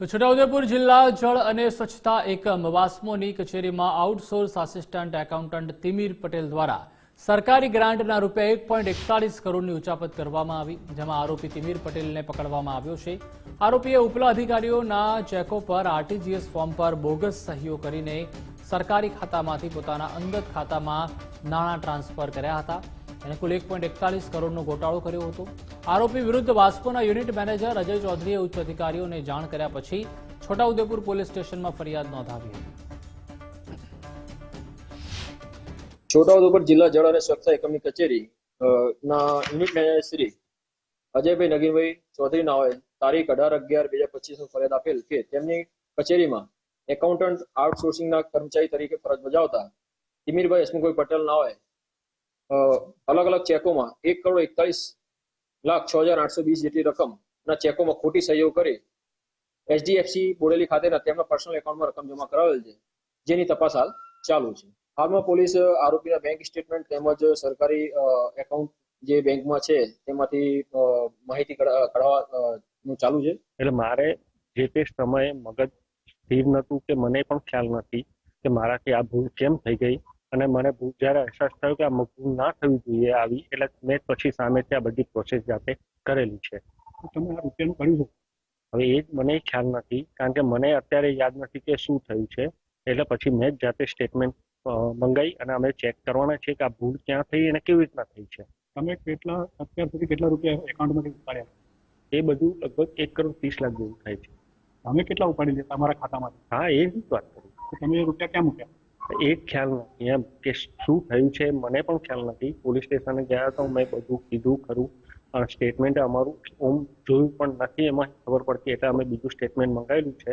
તો છોટાઉદેપુર જિલ્લા જળ અને સ્વચ્છતા એકમ વાસ્મોની કચેરીમાં outsource assistant accountant Timir Patel દ્વારા સરકારી ગ્રાન્ટના રૂપિયા એક પોઈન્ટ એકતાલીસ કરોડની ઉચાપત કરવામાં આવી, જેમાં આરોપી તિમીર પટેલને પકડવામાં આવ્યો છે. આરોપીએ ઉપલા અધિકારીઓના ચેકો પર આરટીજીએસ ફોર્મ પર બોગસ સહીઓ કરીને સરકારી ખાતામાંથી પોતાના અંગત ખાતામાં નાણાં ટ્રાન્સફર કર્યા હતા. અને કુલ એક પોઈન્ટ એકતાલીસ કરોડનો ગોટાળો કર્યો હતો. આરોપી વિરુદ્ધ વાસ્કોના યુનિટ મેનેજર અજય ચૌધરીએ ઉચ્ચ અધિકારીઓને જાણ કર્યા પછી છોટાઉદેપુર પોલીસ સ્ટેશનમાં ફરિયાદ નોંધાવી હતી. છોટાઉદેપુર જિલ્લા જળ અને સ્વચ્છતા એકમની કચેરી ના યુનિટ મેનેજર શ્રી અજયભાઈ નગીનભાઈ ચૌધરી નાઓએ તારીખ અઢાર અગિયાર બે હજાર પચીસનું ફરિયાદ આપેલ કે તેમની કચેરીમાં એકાઉન્ટન્ટ આઉટસોર્સિંગના કર્મચારી તરીકે ફરજ બજાવતા તિમીરભાઈ હસમુખભાઈ પટેલ નાઓએ અલગ અલગ ચેકોમાં એક કરોડ એકતાલીસ લાખ છ હજાર આઠસો વીસ જેટલી રકમના ચેકોમાં ખોટી સહીઓ કરી એચડીએફસી બોડેલી ખાતેના તેમના પર્સનલ એકાઉન્ટમાં રકમ જમા કરાવેલ છે, જેની તપાસ હાલ ચાલુ છે. હાલમાં પોલીસ આરોપીના બેંક સ્ટેટમેન્ટ તેમજ સરકારી એકાઉન્ટ જે બેંકમાં છે, તેમાંથી માહિતી કઢા- કઢાવવાનું ચાલુ છે. એટલે મારે જે તે સમયે મગજ સ્થિર નહોતું કે મને પણ ખ્યાલ નથી કે મારાથી આ ભૂલ કેમ થઈ ગઈ. અને મને ભૂલ જ્યારે અહેસાસ થયો કે આ ભૂલ ના થવી જોઈએ આવી એટલે મેં પછી સામેથી આ બધી પ્રોસેસ જાતે કરેલી છે. તો તમે આ રૂપિયાનું કર્યું છે? હવે એ જ મને ખ્યાલ નથી કારણ કે મને અત્યારે યાદ નથી કે શું થયું છે. એટલે પછી મેં જ જાતે સ્ટેટમેન્ટ મંગાવી અને અમે ચેક કરવાના છે કે આ ભૂલ ક્યાં થઈ અને કેવી રીતના થઈ છે. તમે કેટલા અત્યાર સુધી કેટલા રૂપિયા એકાઉન્ટમાંથી ઉપાડ્યા? એ બધું લગભગ એક કરોડ ત્રીસ લાખ જેવું થાય છે. તમે કેટલા ઉપાડી લીધા તમારા ખાતામાંથી? હા એ જ વાત કરી. તમે રૂપિયા ક્યાં મૂક્યા? એ ખ્યાલ નથી. એમ કે શું થયું છે મને પણ ખ્યાલ નથી. પોલીસ સ્ટેશને ગયા તો મેં બધું કીધું ખરું. સ્ટેટમેન્ટ અમારું ઓમ જોયું પણ નથી. એમાં ખબર પડતી એટલે અમે બીજું સ્ટેટમેન્ટ મંગાવેલું છે.